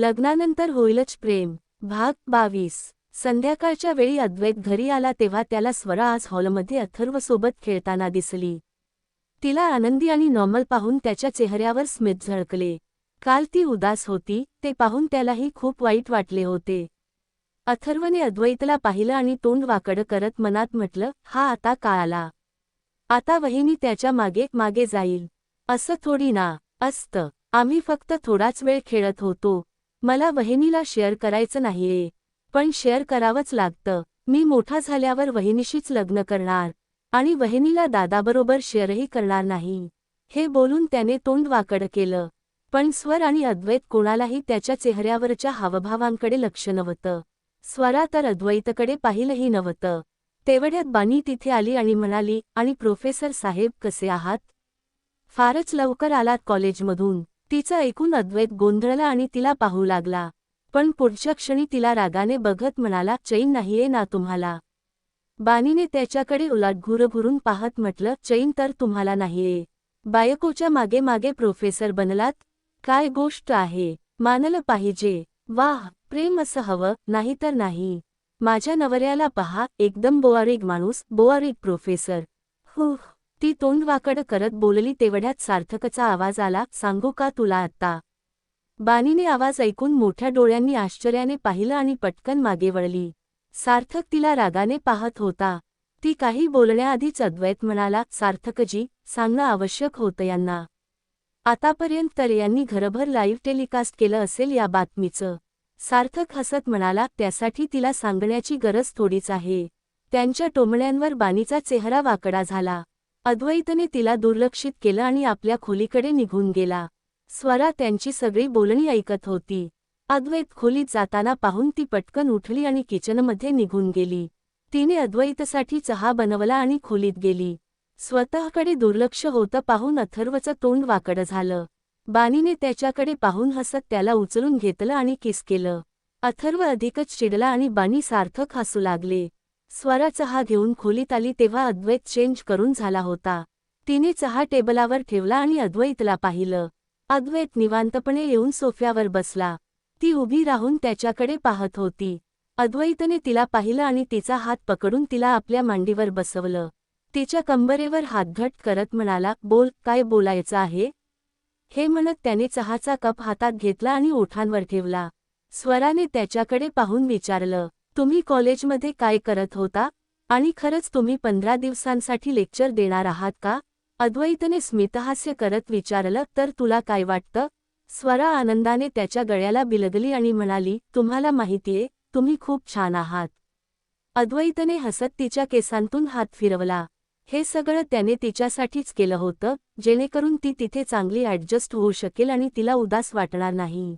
लग्नानंतर होईलच प्रेम. भाग बावीस. संध्याकाळच्या वेळी अद्वैत घरी आला तेव्हा त्याला स्वरा आज हॉलमध्ये अथर्वसोबत खेळताना दिसली. तिला आनंदी आणि नॉर्मल पाहून त्याच्या चेहऱ्यावर स्मित झळकले. काल ती उदास होती ते पाहून त्यालाही खूप वाईट वाटले होते. अथर्वने अद्वैतला पाहिलं आणि तोंड वाकडं करत मनात म्हटलं हा आता का आला? आता वहिनी त्याच्यामागे मागे जाईल. असं थोडी ना. असतं. आम्ही फक्त थोडाच वेळ खेळत होतो. मला वहिनीला शेअर करायचं नाहीये. पण शेअर करावंच लागतं. मी मोठा झाल्यावर वहिनीशीच लग्न करणार. आणि वहिनीला दादाबरोबर शेअरही करणार नाही. हे बोलून त्याने तोंड वाकड केलं. पण स्वर आणि अद्वैत कोणालाही त्याच्या चेहऱ्यावरच्या हावभावांकडे लक्ष नव्हतं. स्वरा तर अद्वैतकडे पाहिलंही नव्हतं. तेवढ्यात बानी तिथे आली आणि म्हणाली आणि प्रोफेसर साहेब कसे आहात? फारच लवकर आलात कॉलेजमधून. तिचं ऐकून अद्वैत गोंधळला आणि तिला पाहू लागला. पण पुढच्या क्षणी तिला रागाने बघत म्हणाला चैन नाहीये ना तुम्हाला? बानीने त्याच्याकडे उलाट घुरघुरून पाहत म्हटलं चैन तर तुम्हाला नाहीये. बायकोच्या मागे मागे प्रोफेसर बनलात? काय गोष्ट आहे? मानलं पाहिजे. वाह प्रेम असं हवं नाहीतर नाही. माझ्या नवऱ्याला पहा एकदम बोआरिक माणूस बोआरिक प्रोफेसर. हुह ती तोंडवाकड करत बोलली तेवढ्यात सार्थकचा आवाज आला सांगू का तुला आत्ता? बानीने आवाज ऐकून मोठ्या डोळ्यांनी आश्चर्याने पाहिलं आणि पटकन मागे वळली. सार्थक तिला रागाने पाहत होता. ती काही बोलण्याआधीच अद्वैत म्हणाला सार्थकजी सांगणं आवश्यक होतं यांना. आतापर्यंत तर यांनी घरभर लाईव्ह टेलिकास्ट केलं असेल या बातमीचं सार्थक हसत म्हणाला त्यासाठी तिला सांगण्याची गरज थोडीच आहे त्यांच्या टोमण्यांवर बानीचा चेहरा वाकडा झाला. अद्वैतने तिला दुर्लक्षित केलं आणि आपल्या खोलीकडे निघून गेला. स्वरा त्यांची सगळी बोलणी ऐकत होती. अद्वैत खोलीत जाताना पाहून ती पटकन उठली आणि किचनमध्ये निघून गेली. तिने अद्वैतसाठी चहा बनवला आणि खोलीत गेली. स्वतःकडे दुर्लक्ष होतं पाहून अथर्वचं तोंड वाकडं झालं. बानीने त्याच्याकडे पाहून हसत त्याला उचलून घेतलं आणि किस केलं. अथर्व अधिकच चिडला आणि बानी सार्थक हसू लागले. स्वरा चहा घेऊन खोलीत आली तेव्हा अद्वैत चेंज करून झाला होता. तिने चहा टेबलावर ठेवला आणि अद्वैतला पाहिलं. अद्वैत निवांतपणे येऊन सोफ्यावर बसला. ती उभी राहून त्याच्याकडे पाहत होती. अद्वैतने तिला पाहिलं आणि तिचा हात पकडून तिला आपल्या मांडीवर बसवलं. तिच्या कंबरेवर हातघट करत म्हणाला बोल काय बोलायचं आहे? हे म्हणत त्याने चहाचा कप हातात घेतला आणि ओठांवर ठेवला. स्वराने त्याच्याकडे पाहून विचारलं तुम्ही कॉलेजमध्ये काय करत होता? आणि खरंच तुम्ही पंधरा दिवसांसाठी लेक्चर देणार आहात का? अद्वैतने स्मितहास्य करत विचारलं तर तुला काय वाटतं? स्वरा आनंदाने त्याच्या गळ्याला बिलगली आणि म्हणाली तुम्हाला माहितीये तुम्ही खूप छान आहात. अद्वैतने हसत तिच्या केसांतून हात फिरवला. हे सगळं त्याने तिच्यासाठीच केलं होतं जेणेकरून ती तिथे चांगली ॲडजस्ट होऊ शकेल आणि तिला उदास वाटणार नाही.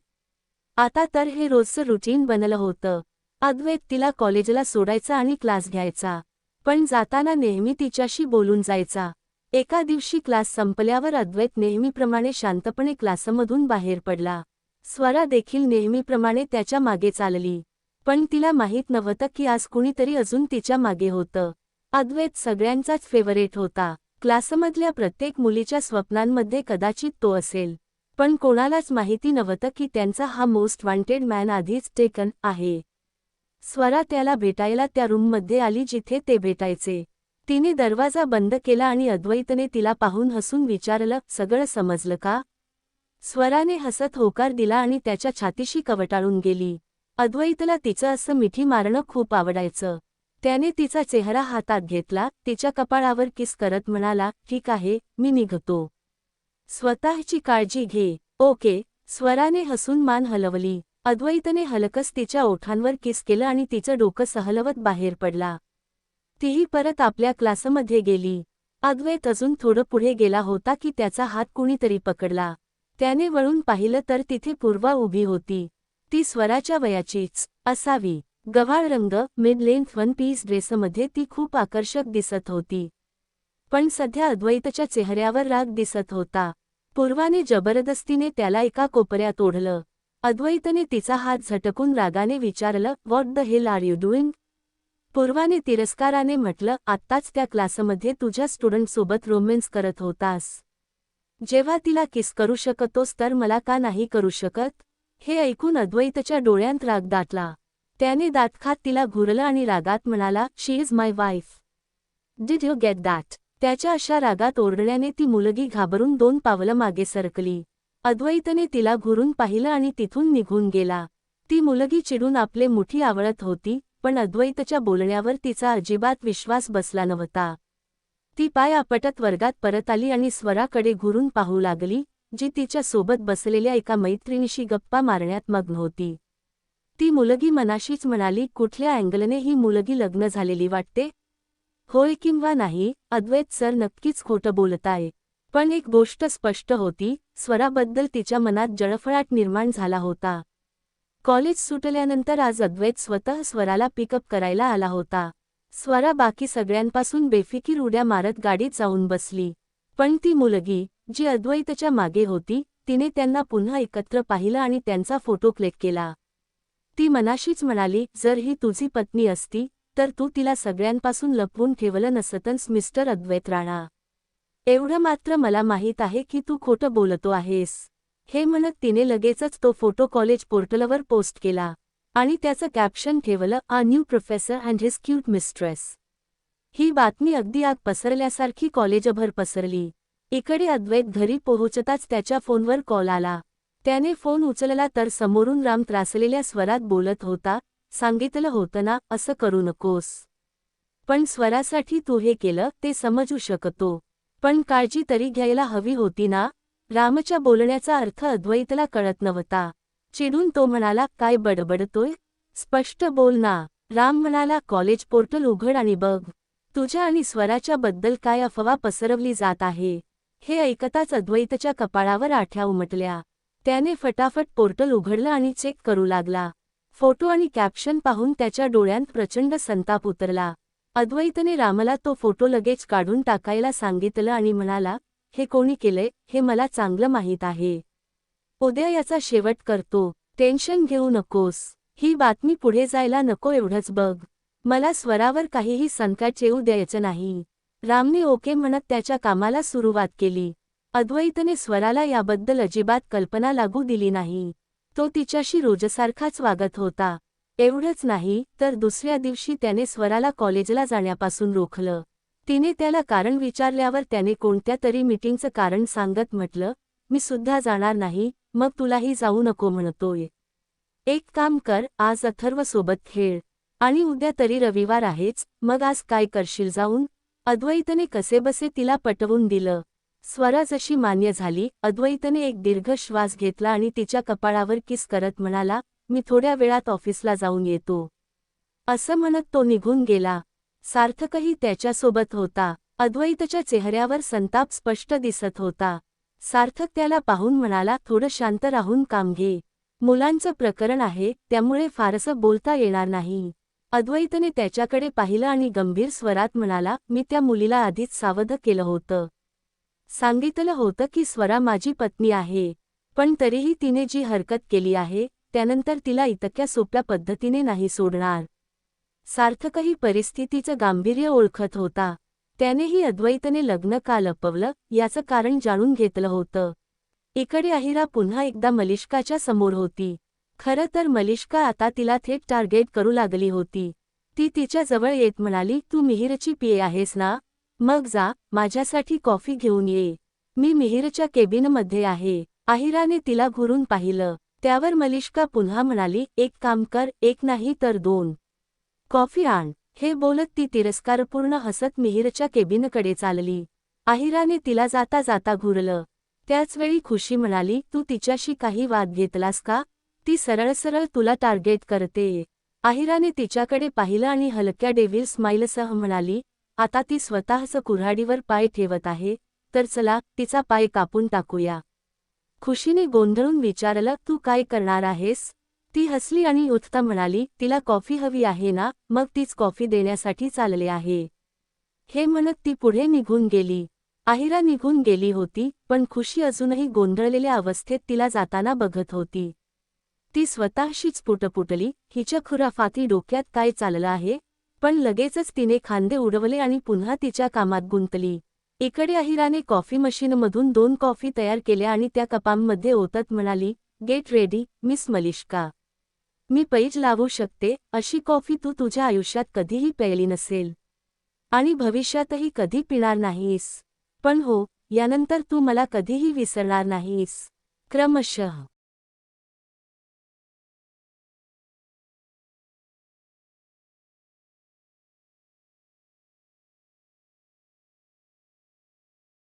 आता तर हे रोजचं रुटीन बनलं होतं. अद्वैत तिला कॉलेजला सोडायचा आणि क्लास घ्यायचा. पण जाताना नेहमी तिच्याशी बोलून जायचा. एका दिवशी क्लास संपल्यावर अद्वैत नेहमीप्रमाणे शांतपणे क्लासमधून बाहेर पडला. स्वरा देखील नेहमीप्रमाणे त्याच्यामागे चालली. पण तिला माहीत नव्हतं की आज कुणीतरी अजून तिच्यामागे होतं. अद्वैत सगळ्यांचाच फेवरेट होता. क्लासमधल्या प्रत्येक मुलीच्या स्वप्नांमध्ये कदाचित तो असेल. पण कोणालाच माहिती नव्हतं की त्यांचा हा मोस्ट वॉन्टेड मॅन आधीच टेकन आहे. स्वरा त्याला भेटायला त्या रूममध्ये आली जिथे ते भेटायचे. तिने दरवाजा बंद केला आणि अद्वैतने तिला पाहून हसून विचारलं सगळं समजलं का? स्वराने हसत होकार दिला आणि त्याच्या छातीशी कवटाळून गेली. अद्वैतला तिचं असं मिठी मारणं खूप आवडायचं. त्याने तिचा चेहरा हातात घेतला तिच्या कपाळावर किस करत म्हणाला ठीक आहे मी निघतो. स्वतःची काळजी घे. ओके. स्वराने हसून मान हलवली. अद्वैतने हलकस तिच्या ओठांवर किस केलं आणि तिचं डोकं सहलवत बाहेर पडला. तीही परत आपल्या क्लासमध्ये गेली. अद्वैत अजून थोडं पुढे गेला होता की त्याचा हात कुणीतरी पकडला. त्याने वळून पाहिलं तर तिथे पूर्वा उभी होती. ती स्वराच्या वयाचीच असावी. गव्हाळ रंग मिड लेंथ वन पीस ड्रेसमध्ये ती खूप आकर्षक दिसत होती. पण सध्या अद्वैतच्या चेहऱ्यावर राग दिसत होता. पूर्वाने जबरदस्तीने त्याला एका कोपऱ्यात ओढलं. अद्वैतने तिचा हात झटकून रागाने विचारलं what the hell are you doing पूर्वाने तिरस्काराने म्हटलं आत्ताच त्या क्लासमध्ये तुझ्या स्टुडंटसोबत रोमेन्स करत होतास. जेव्हा तिला किस करू शकतोस तर मला का नाही करू शकत? हे ऐकून अद्वैतच्या डोळ्यांत राग दाटला. त्याने दातखात तिला घुरलं आणि रागात म्हणाला she is my wife did you get that त्याच्या अशा रागात ओरडण्याने ती मुलगी घाबरून दोन पावलं मागे सरकली. अद्वैतने तिला घुरून पाहिलं आणि तिथून निघून गेला. ती मुलगी चिडून आपले मुठी आवळत होती पण अद्वैतच्या बोलण्यावर तिचा अजिबात विश्वास बसला नव्हता. ती पाय आपटत वर्गात परत आली आणि स्वराकडे घुरून पाहू लागली जी तिच्या सोबत बसलेल्या एका मैत्रिणीशी गप्पा मारण्यात मग्न होती. ती मुलगी मनाशीच म्हणाली कुठल्या अँगलने ही मुलगी लग्न झालेली वाटते? होय किंवा नाही अद्वैत सर नक्कीच खोटं बोलताय. पण एक गोष्ट स्पष्ट होती स्वराबद्दल तिच्या मनात जळफळाट निर्माण झाला होता. कॉलेज सुटल्यानंतर आज अद्वैत स्वतः स्वराला पिकअप करायला आला होता. स्वरा बाकी सगळ्यांपासून बेफिकीर उड्या मारत गाडीत जाऊन बसली. पण ती मुलगी जी अद्वैतच्या मागे होती तिने त्यांना पुन्हा एकत्र पाहिलं आणि त्यांचा फोटो क्लिक केला. ती मनाशीच म्हणाली जर ही तुझी पत्नी असती तर तू तिला सगळ्यांपासून लपवून ठेवलं नसतंस मिस्टर अद्वैत राणा. एवढं मात्र मला माहीत आहे की तू खोटं बोलतो आहेस. हे म्हणत तिने लगेचच तो फोटो कॉलेज पोर्टलवर पोस्ट केला आणि त्याचं कॅप्शन ठेवलं a new professor and his cute mistress. ही बातमी अगदी आग पसरल्यासारखी कॉलेजभर पसरली. इकडे अद्वैत घरी पोहोचताच त्याच्या फोनवर कॉल आला. त्याने फोन उचलला तर समोरून राम त्रासलेल्या स्वरात बोलत होता सांगितलं होतं ना असं करू नकोस. पण स्वरासाठी तू हे केलं ते समजू शकतो. पण काळजी तरी घ्यायला हवी होती ना? रामच्या बोलण्याचा अर्थ अद्वैतला कळत नव्हता. चिडून तो म्हणाला काय बडबडतोय? स्पष्ट बोल ना. राम म्हणाला कॉलेज पोर्टल उघड आणि बघ. तुझ्या आणि स्वराच्या बद्दल काय अफवा पसरवली जात आहे? हे ऐकताच अद्वैतच्या कपाळावर आठ्या उमटल्या. त्याने फटाफट पोर्टल उघडलं आणि चेक करू लागला. फोटो आणि कॅप्शन पाहून त्याच्या डोळ्यांत प्रचंड संताप उतरला. अद्वैतने रामला तो फोटो लगेच काढून टाकायला सांगितलं आणि म्हणाला हे कोणी केलंय? हे मला चांगलं माहीत आहे. उद्या याचा शेवट करतो. टेन्शन घेऊ नकोस. ही बातमी पुढे जायला नको एवढंच बघ. मला स्वरावर काहीही संकट येऊ द्यायचं नाही. रामने ओके म्हणत त्याच्या कामाला सुरुवात केली. अद्वैतने स्वराला याबद्दल अजिबात कल्पना लागू दिली नाही. तो तिच्याशी रोजसारखाच वागत होता. एवढंच नाही तर दुसऱ्या दिवशी त्याने स्वराला कॉलेजला जाण्यापासून रोखलं. तिने त्याला कारण विचारल्यावर त्याने कोणत्या तरी मीटिंगचं कारण सांगत म्हटलं मी सुद्धा जाणार नाही मग तुलाही जाऊ नको म्हणतोय. एक काम कर आज अथर्व सोबत खेळ. आणि उद्या तरी रविवार आहेच मग आज काय करशील जाऊन अद्वैतने कसेबसे तिला पटवून दिलं. स्वरा जशी मान्य झाली अद्वैतने एक दीर्घ श्वास घेतला आणि तिच्या कपाळावर किस करत म्हणाला मी थोड्या वेळात ऑफिसला जाऊन येतो. असं म्हणत तो निघून गेला. सार्थकही त्याच्यासोबत होता. अद्वैतच्या चेहऱ्यावर संताप स्पष्ट दिसत होता. सार्थक त्याला पाहून म्हणाला थोडं शांत राहून काम घे. मुलांचं प्रकरण आहे त्यामुळे फारसं बोलता येणार नाही. अद्वैतने त्याच्याकडे पाहिलं आणि गंभीर स्वरात म्हणाला मी त्या मुलीला आधीच सावध केलं होतं. सांगितलं होतं की स्वरा माझी पत्नी आहे. पण तरीही तिने जी हरकत केली आहे त्यानंतर तिला इतक्या सोप्या पद्धतीने नाही सोडणार. सार्थकही परिस्थितीचं गांभीर्य ओळखत होता. त्यानेही अद्वैतने लग्न का लपवलं याचं कारण जाणून घेतलं होतं. इकडे अहिरा पुन्हा एकदा मलिष्काच्या समोर होती. खरं तर मलिष्का आता तिला थेट टार्गेट करू लागली होती. ती तिच्या जवळ येत म्हणाली तू मिहिरची पिये आहेस ना? मग जा माझ्यासाठी कॉफी घेऊन ये. मी मिहिरच्या केबिनमध्ये आहे. आहिराने तिला घुरून पाहिलं. त्यावर मलिष्का पुन्हा म्हणाली एक काम कर एक नाही तर दोन. कॉफी आण. हे बोलत ती तिरस्कारपूर्ण हसत मिहिरच्या केबिनकडे चालली. आहिराने तिला जाता जाता घुरलं. त्याचवेळी खुशी म्हणाली तू तिच्याशी काही वाद घेतलास का? ती सरळ सरळ तुला टार्गेट करते. आहिराने तिच्याकडे पाहिलं आणि हलक्या डेव्हिल स्माईलसह म्हणाली आता ती स्वतःच कुऱ्हाडीवर पाय ठेवत आहे तर चला तिचा पाय कापून टाकूया. खुशीने गोंधळून विचारलं तू काय करणार आहेस? ती हसली आणि उठता म्हणाली तिला कॉफी हवी आहे ना मग तीच कॉफी देण्यासाठी चालले आहे. हे म्हणत ती पुढे निघून गेली. आहिरा निघून गेली होती पण खुशी अजूनही गोंधळलेल्या अवस्थेत तिला जाताना बघत होती. ती स्वतःशीच पुटपुटली हिच्या खुराफाती डोक्यात काय चाललं आहे? पण लगेचच तिने खांदे उडवले आणि पुन्हा तिच्या कामात गुंतली. इकडे अहिराने कॉफी मशीनमधून दोन कॉफी तयार केल्या आणि त्या कपांमध्ये ओतत म्हणाली गेट रेडी मिस मलिष्का मी पैज लावू शकते अशी कॉफी तू तुझ्या आयुष्यात कधीही प्यायली नसेल. आणि भविष्यातही कधी पिणार नाहीस. पण हो यानंतर तू मला कधीही विसरणार नाहीस. क्रमशः